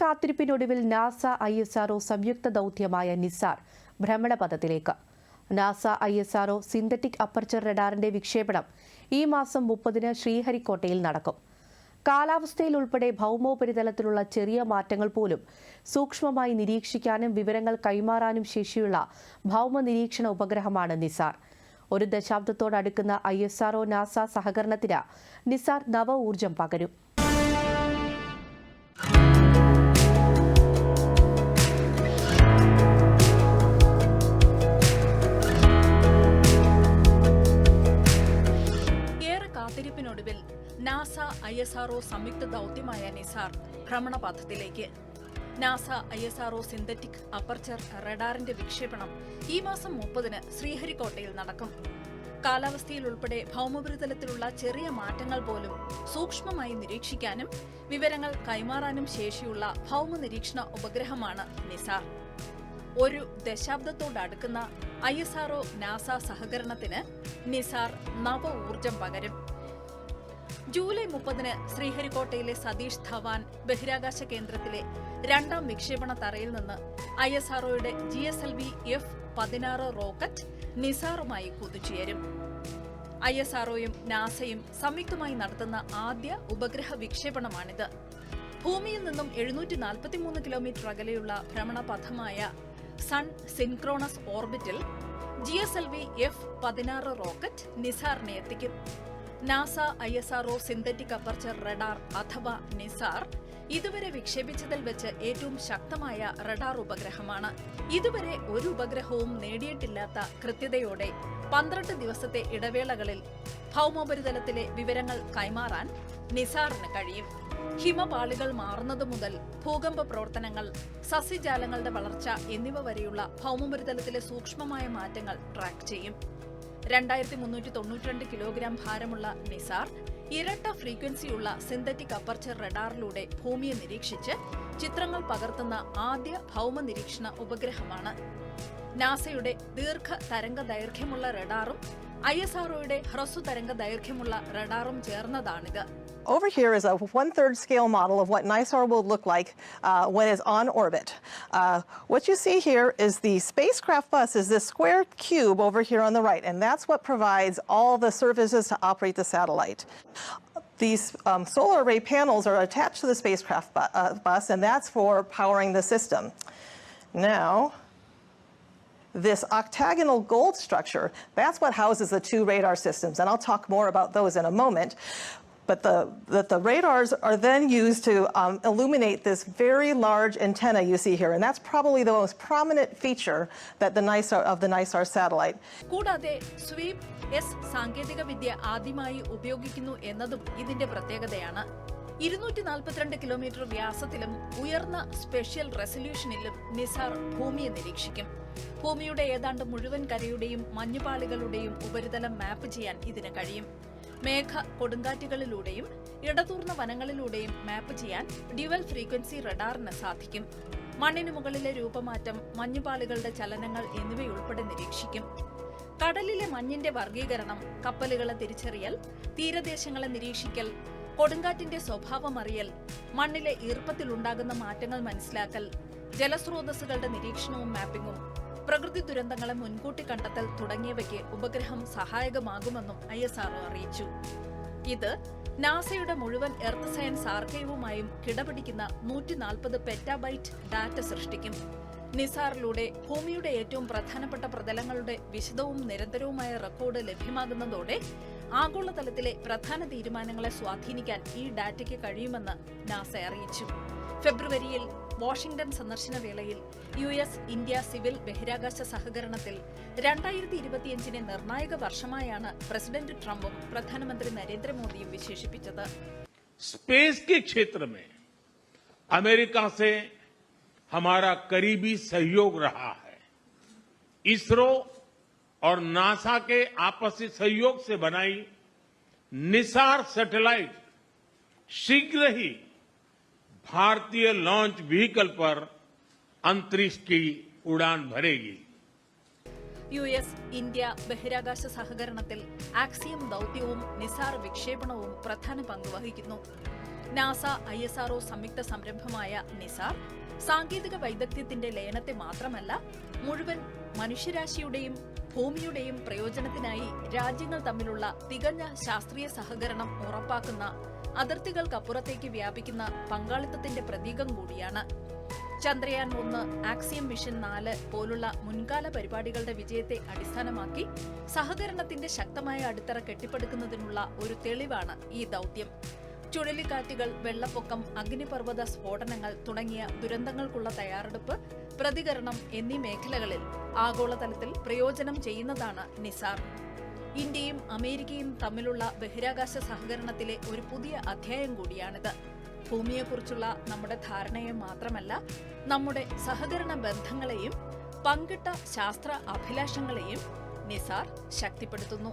കാത്തിരിപ്പിനൊടുവിൽ NASA I S R O സംയുക്ത ദൗത്യമായ NISAR ഭ്രമണപഥത്തിലേക്ക്. NASA I S R O synthetic aperture റഡാറിന്റെ വിക്ഷേപണം ഈ മാസം മുപ്പതിന് ശ്രീഹരിക്കോട്ടയിൽ നടക്കും. കാലാവസ്ഥയിൽ ഉൾപ്പെടെ ഭൗമോപരിതലത്തിലുള്ള ചെറിയ മാറ്റങ്ങൾ പോലും സൂക്ഷ്മമായി നിരീക്ഷിക്കാനും വിവരങ്ങൾ കൈമാറാനും ശേഷിയുള്ള ഭൗമ നിരീക്ഷണ ഉപഗ്രഹമാണ് നിസാർ. ഒരു ദശാബ്ദത്തോടടുക്കുന്ന I S R O NASA സഹകരണത്തിന് നിസാർ നവ ഊർജം പകരും. ഐ സംയുക്ത ദൗത്യമായ NISAR ഭ്രമണപഥത്തിലേക്ക്. NASA I S synthetic aperture റഡാറിന്റെ വിക്ഷേപണം ഈ മാസം മുപ്പതിന് ശ്രീഹരിക്കോട്ടയിൽ നടക്കും. കാലാവസ്ഥയിൽ ഉൾപ്പെടെ ഭൗമോപരിതലത്തിലുള്ള ചെറിയ മാറ്റങ്ങൾ പോലും സൂക്ഷ്മമായി നിരീക്ഷിക്കാനും വിവരങ്ങൾ കൈമാറാനും ശേഷിയുള്ള ഭൗമ നിരീക്ഷണ ഉപഗ്രഹമാണ് നിസാർ. ഒരു ദശാബ്ദത്തോടടുക്കുന്ന ഐ എസ് നാസ സഹകരണത്തിന് നിസാർ നവ ഊർജം പകരും. ജൂലൈ മുപ്പതിന് ശ്രീഹരിക്കോട്ടയിലെ സതീഷ് ധവാൻ ബഹിരാകാശ കേന്ദ്രത്തിലെ രണ്ടാം വിക്ഷേപണ തറയിൽ നിന്ന് I S ആർഒയുടെ G S L V F പതിനാറ് റോക്കറ്റ് നിസാറുമായി കുതിച്ചുയരും. ഐ എസ് ആർഒയും നാസയും സംയുക്തമായി നടത്തുന്ന ആദ്യ ഉപഗ്രഹ വിക്ഷേപണമാണിത്. ഭൂമിയിൽ നിന്നും എഴുന്നൂറ്റി നാൽപ്പത്തിമൂന്ന് കിലോമീറ്റർ അകലെയുള്ള ഭ്രമണപഥമായ sun synchronous ഓർബിറ്റിൽ G S L V F പതിനാറ് റോക്കറ്റ് നിസാറിനെ എത്തിക്കും. NASA I S R O synthetic aperture radar അഥവാ നിസാർ ഇതുവരെ വിക്ഷേപിച്ചതിൽ വെച്ച് ഏറ്റവും ശക്തമായ റഡാർ ഉപഗ്രഹമാണ്. ഇതുവരെ ഒരു ഉപഗ്രഹവും നേടിയിട്ടില്ലാത്ത കൃത്യതയോടെ പന്ത്രണ്ട് ദിവസത്തെ ഇടവേളകളിൽ ഭൗമോപരിതലത്തിലെ വിവരങ്ങൾ കൈമാറാൻ നിസാറിന് കഴിയും. ഹിമപാളികൾ മാറുന്നത് മുതൽ ഭൂകമ്പ പ്രവർത്തനങ്ങൾ സസ്യജാലങ്ങളുടെ വളർച്ച എന്നിവ വരെയുള്ള ഭൗമോപരിതലത്തിലെ സൂക്ഷ്മമായ മാറ്റങ്ങൾ ട്രാക്ക് ചെയ്യും. രണ്ടായിരത്തി മുന്നൂറ്റി തൊണ്ണൂറ്റിരണ്ട് കിലോഗ്രാം ഭാരമുള്ള നിസാർ ഇരട്ട ഫ്രീക്വൻസിയുള്ള സിന്തറ്റിക് അപ്പർച്ചർ റഡാറിലൂടെ ഭൂമിയെ നിരീക്ഷിച്ച് ചിത്രങ്ങൾ പകർത്തുന്ന ആദ്യ ഭൗമ നിരീക്ഷണ ഉപഗ്രഹമാണ്. നാസയുടെ ദീർഘ തരംഗ ദൈർഘ്യമുള്ള റഡാറും ഐ എസ് ആർഒയുടെ ഹ്രസ്വ തരംഗ ദൈർഘ്യമുള്ള റഡാറും ചേർന്നതാണിത്. Over here is a one-third scale model of what NISAR will look like uh, when it's on orbit. Uh, what you see here is the spacecraft bus is this square cube over here on the right, and that's what provides all the services to operate the satellite. These um, solar array panels are attached to the spacecraft bu- uh, bus, and that's for powering the system. Now, this octagonal gold structure, that's what houses the two radar systems, and I'll talk more about those in a moment. But the, that the radars are then used to um, illuminate this very large antenna you see here, and that's probably the most prominent feature that the NISAR, of the NISAR satellite. കൂടാതെ sweep S സാങ്കേതികവിദ്യ ആദ്യമായി ഉപയോഗിക്കുന്നു എന്നതും ഇതിന്റെ പ്രത്യേകതയാണ്. ഇരുന്നൂറ്റി നാൽപ്പത്തിരണ്ട് kilometre വ്യാസത്തിലും ഉയർന്ന സ്പെഷ്യൽ റെസല്യൂഷനിലും നിസാർ ഭൂമിയെ നിരീക്ഷിക്കും. ഭൂമിയുടെ ഏതാണ്ട് മുഴുവൻ കരയുടെയും മഞ്ഞുപാളികളുടെയും ഉപരിതലം മാപ്പ് ചെയ്യാൻ ഇതിന് കഴിയും. മേഘ കൊടുങ്കാറ്റുകളിലൂടെയും ഇടതൂർന്ന വനങ്ങളിലൂടെയും മാപ്പ് ചെയ്യാൻ ഡ്യുവൽ ഫ്രീക്വൻസി റഡാറിന് സാധിക്കും. മണ്ണിന് മുകളിലെ രൂപമാറ്റം മഞ്ഞുപാളികളുടെ ചലനങ്ങൾ എന്നിവയുൾപ്പെടെ നിരീക്ഷിക്കും. കടലിലെ മഞ്ഞിന്റെ വർഗീകരണം കപ്പലുകളെ തിരിച്ചറിയൽ തീരദേശങ്ങളെ നിരീക്ഷിക്കൽ കൊടുങ്കാറ്റിന്റെ സ്വഭാവം അറിയൽ മണ്ണിലെ ഈർപ്പത്തിലുണ്ടാകുന്ന മാറ്റങ്ങൾ മനസ്സിലാക്കൽ ജലസ്രോതസ്സുകളുടെ നിരീക്ഷണവും മാപ്പിംഗും പ്രകൃതി ദുരന്തങ്ങളെ മുൻകൂട്ടി കണ്ടെത്തൽ തുടങ്ങിയവയ്ക്ക് ഉപഗ്രഹം സഹായകമാകുമെന്നും ഐ എസ് ആർഒ അറിയിച്ചു. ഇത് നാസയുടെ മുഴുവൻ എർത്ത് സയൻസ് ആർക്കൈവുമായും കിടപിടിക്കുന്ന നൂറ്റി നാൽപ്പത് പെറ്റാബൈറ്റ് ഡാറ്റ സൃഷ്ടിക്കും. നിസാറിലൂടെ ഭൂമിയുടെ ഏറ്റവും പ്രധാനപ്പെട്ട പ്രതലങ്ങളുടെ വിശദവും നിരന്തരവുമായ റെക്കോർഡ് ലഭ്യമാകുന്നതോടെ ആഗോളതലത്തിലെ പ്രധാന തീരുമാനങ്ങളെ സ്വാധീനിക്കാൻ ഈ ഡാറ്റയ്ക്ക് കഴിയുമെന്ന് നാസ അറിയിച്ചു. ഫെബ്രുവരിയിൽ വാഷിംഗ്ടൺ സന്ദർശന വേളയിൽ യു എസ് ഇന്ത്യ സിവിൽ ബഹിരാകാശ സഹകരണത്തിൽ രണ്ടായിരത്തി ഇരുപത്തിയഞ്ചിനെ നിർണായക വർഷമായാണ് പ്രസിഡന്റ് ട്രംപും പ്രധാനമന്ത്രി നരേന്ദ്രമോദിയും വിശേഷിപ്പിച്ചത് स्पेस के क्षेत्र में अमेरिका से हमारा करीबी सहयोग रहा है इसरो और नासा के आपसी सहयोग से बनाई निसार सैटेलाइट शीघ्र ही भारतीय लॉन्च व्हीकल पर अंतरिक्ष की उड़ान भरेगी യു എസ് ഇന്ത്യ ബഹിരാകാശ സഹകരണത്തിൽ ആക്സിയം ദൗത്യവും നിസാർ വിക്ഷേപണവും പ്രധാന പങ്ക് വഹിക്കുന്നു നാസ ഐ എസ് ആർഒ സംയുക്ത സംരംഭമായ നിസാർ സാങ്കേതിക വൈദഗ്ധ്യത്തിന്റെ ലയനത്തെ മാത്രമല്ല മുഴുവൻ മനുഷ്യരാശിയുടെയും ഭൂമിയുടെയും പ്രയോജനത്തിനായി രാജ്യങ്ങൾ തമ്മിലുള്ള തികഞ്ഞ ശാസ്ത്രീയ സഹകരണം ഉറപ്പാക്കുന്ന അതിർത്തികൾക്കപ്പുറത്തേക്ക് വ്യാപിക്കുന്ന പങ്കാളിത്തത്തിന്റെ പ്രതീകം കൂടിയാണ്. ചന്ദ്രയാൻ ഒന്ന് ആക്സിയം മിഷൻ നാല് പോലുള്ള മുൻകാല പരിപാടികളുടെ വിജയത്തെ അടിസ്ഥാനമാക്കി സഹകരണത്തിന്റെ ശക്തമായ അടിത്തറ കെട്ടിപ്പടുക്കുന്നതിനുള്ള ഒരു തെളിവാണ് ഈ ദൗത്യം. ചുഴലിക്കാറ്റുകൾ വെള്ളപ്പൊക്കം അഗ്നിപർവത സ്ഫോടനങ്ങൾ തുടങ്ങിയ ദുരന്തങ്ങൾക്കുള്ള തയ്യാറെടുപ്പ് പ്രതികരണം എന്നീ മേഖലകളിൽ ആഗോളതലത്തിൽ പ്രയോജനം ചെയ്യുന്നതാണ് നിസാർ. ഇന്ത്യയും അമേരിക്കയും തമ്മിലുള്ള ബഹിരാകാശ സഹകരണത്തിലെ ഒരു പുതിയ അധ്യായം കൂടിയാണിത്. ഭൂമിയെക്കുറിച്ചുള്ള നമ്മുടെ ധാരണയെ മാത്രമല്ല നമ്മുടെ സഹകരണ ബന്ധങ്ങളെയും പങ്കിട്ട ശാസ്ത്ര അഭിലാഷങ്ങളെയും നിസാർ ശക്തിപ്പെടുത്തുന്നു.